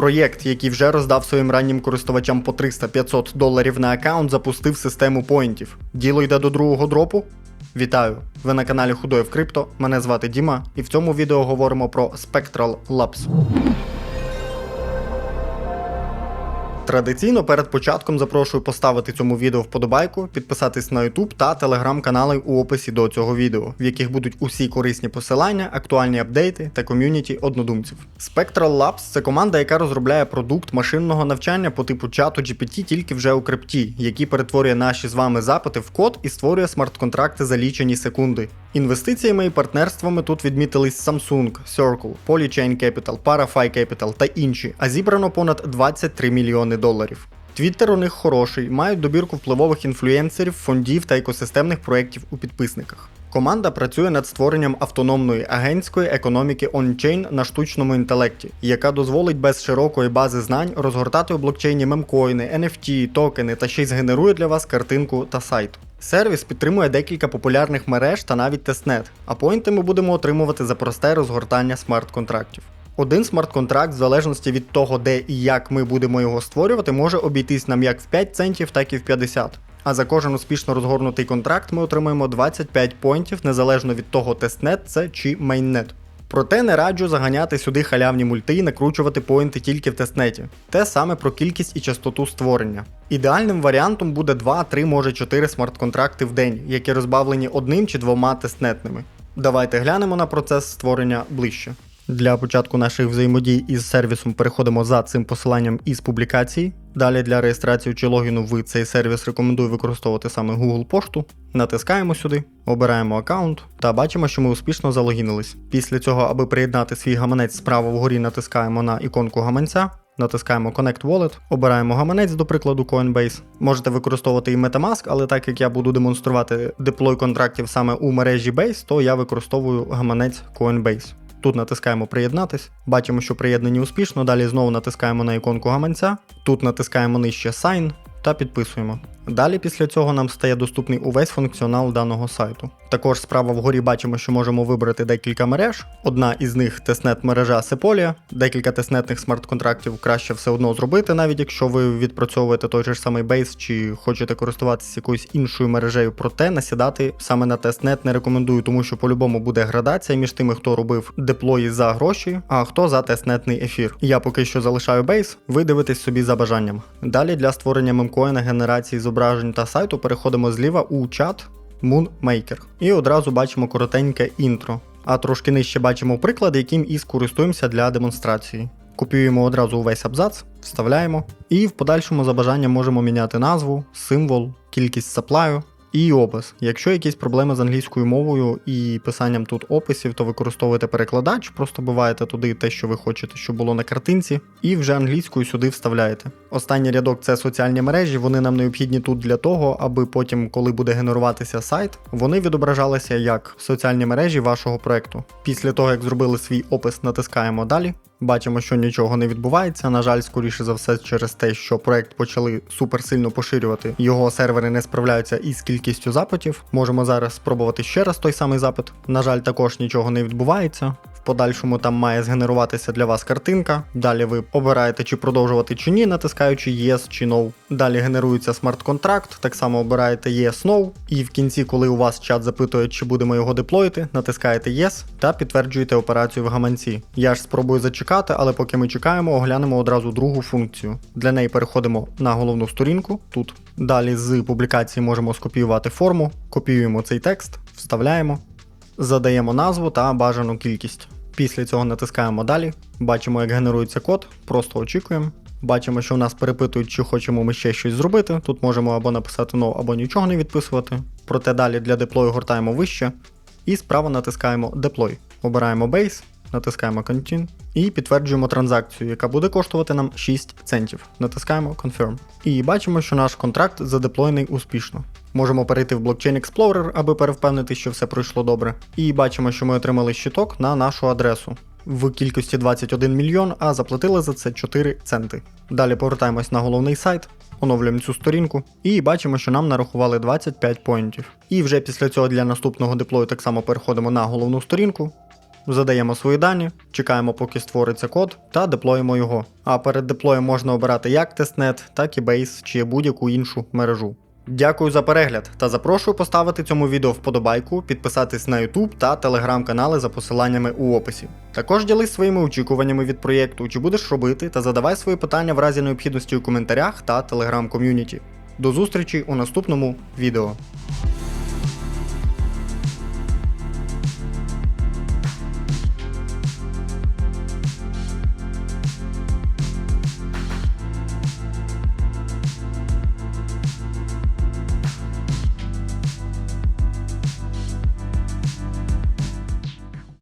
Проєкт, який вже роздав своїм раннім користувачам по 300-500 доларів на аккаунт, запустив систему поінтів. Діло йде до другого дропу. Вітаю! Ви на каналі Худоїв Крипто. Мене звати Діма, і в цьому відео говоримо про Spectral Labs. Традиційно перед початком запрошую поставити цьому відео вподобайку, підписатись на YouTube та телеграм-канали у описі до цього відео, в яких будуть усі корисні посилання, актуальні апдейти та ком'юніті однодумців. Spectral Labs це команда, яка розробляє продукт машинного навчання по типу чату GPT тільки вже у крипті, який перетворює наші з вами запити в код і створює смарт-контракти за лічені секунди. Інвестиціями і партнерствами тут відмітились Samsung, Circle, Polychain Capital, Parafy Capital та інші, а зібрано понад 23 мільйони доларів. Твіттер у них хороший, мають добірку впливових інфлюенсерів, фондів та екосистемних проєктів у підписниках. Команда працює над створенням автономної агентської економіки ончейн на штучному інтелекті, яка дозволить без широкої бази знань розгортати у блокчейні мемкоїни, NFT, токени та ще й згенерує для вас картинку та сайт. Сервіс підтримує декілька популярних мереж та навіть тестнет, а поінти ми будемо отримувати за просте розгортання смарт-контрактів. Один смарт-контракт, в залежності від того, де і як ми будемо його створювати, може обійтись нам як в 5 центів, так і в 50. А за кожен успішно розгорнутий контракт ми отримаємо 25 поінтів незалежно від того, тестнет це чи мейннет. Проте не раджу заганяти сюди халявні мульти і накручувати поінти тільки в тестнеті. Те саме про кількість і частоту створення. Ідеальним варіантом буде 2, 3, може 4 смарт-контракти в день, які розбавлені одним чи двома тестнетними. Давайте глянемо на процес створення ближче. Для початку наших взаємодій із сервісом переходимо за цим посиланням із публікації. Далі для реєстрації чи логіну в цей сервіс рекомендую використовувати саме Google пошту. Натискаємо сюди, обираємо аккаунт та бачимо, що ми успішно залогінились. Після цього, аби приєднати свій гаманець справа вгорі, натискаємо на іконку гаманця. Натискаємо Connect Wallet, обираємо гаманець, до прикладу, Coinbase. Можете використовувати і Metamask, але так як я буду демонструвати деплой контрактів саме у мережі Base, то я використовую гаманець Coinbase. Тут натискаємо приєднатись, бачимо, що приєднані успішно. Далі знову натискаємо на іконку гаманця. Тут натискаємо нижче Sign та підписуємо. Далі після цього нам стає доступний увесь функціонал даного сайту. Також справа вгорі бачимо, що можемо вибрати декілька мереж. Одна із них тестнет мережа Sepolia. Декілька тестнетних смарт-контрактів краще все одно зробити, навіть якщо ви відпрацьовуєте той же ж самий бейс чи хочете користуватися якоюсь іншою мережею, проте насідати саме на тестнет не рекомендую, тому що по-любому буде градація між тими, хто робив деплої за гроші, а хто за тестнетний ефір. Я поки що залишаю бейс, ви дивитесь собі за бажанням. Далі для створення мемкоїна генерації зображень та сайту переходимо зліва у чат Moonmaker. І одразу бачимо коротеньке інтро. А трошки нижче бачимо приклад, яким і скористуємося для демонстрації. Копіюємо одразу увесь абзац, вставляємо, і в подальшому за бажанням можемо міняти назву, символ, кількість саплаю і опис. Якщо якісь проблеми з англійською мовою і писанням тут описів, то використовуєте перекладач, просто буваєте туди те, що ви хочете, щоб було на картинці, і вже англійською сюди вставляєте. Останній рядок це соціальні мережі, вони нам необхідні тут для того, аби потім, коли буде генеруватися сайт, вони відображалися як соціальні мережі вашого проекту. Після того, як зробили свій опис, натискаємо далі. Бачимо, що нічого не відбувається. На жаль, скоріше за все, через те, що проект почали суперсильно поширювати. Його сервери не справляються із кількістю запитів. Можемо зараз спробувати ще раз той самий запит. На жаль, також нічого не відбувається. Подальшому там має згенеруватися для вас картинка. Далі ви обираєте, чи продовжувати чи ні, натискаючи Yes чи No. Далі генерується смарт-контракт, так само обираєте Yes No. І в кінці, коли у вас чат запитує, чи будемо його деплоїти, натискаєте Yes та підтверджуєте операцію в гаманці. Я ж спробую зачекати, але поки ми чекаємо, оглянемо одразу другу функцію. Для неї переходимо на головну сторінку тут. Далі з публікації можемо скопіювати форму, копіюємо цей текст, вставляємо задаємо назву та бажану кількість. Після цього натискаємо далі, бачимо, як генерується код, просто очікуємо. Бачимо, що в нас перепитують, чи хочемо ми ще щось зробити. Тут можемо або написати no, або нічого не відписувати. Проте далі для деплою гортаємо вище. І справа натискаємо Deploy. Обираємо Base, натискаємо Continue і підтверджуємо транзакцію, яка буде коштувати нам 6 центів. Натискаємо Confirm. І бачимо, що наш контракт задеплойний успішно. Можемо перейти в Blockchain Explorer, аби перевпевнити, що все пройшло добре. І бачимо, що ми отримали щиток на нашу адресу в кількості 21 мільйон, а заплатили за це 4 центи. Далі повертаємось на головний сайт, оновлюємо цю сторінку і бачимо, що нам нарахували 25 поінтів. І вже після цього для наступного деплою так само переходимо на головну сторінку. Задаємо свої дані, чекаємо, поки створиться код, та деплоїмо його. А перед деплоєм можна обирати як тестнет, так і Base чи будь-яку іншу мережу. Дякую за перегляд та запрошую поставити цьому відео вподобайку, підписатись на YouTube та телеграм-канали за посиланнями у описі. Також ділись своїми очікуваннями від проєкту, чи будеш робити, та задавай свої питання в разі необхідності у коментарях та телеграм-ком'юніті. До зустрічі у наступному відео.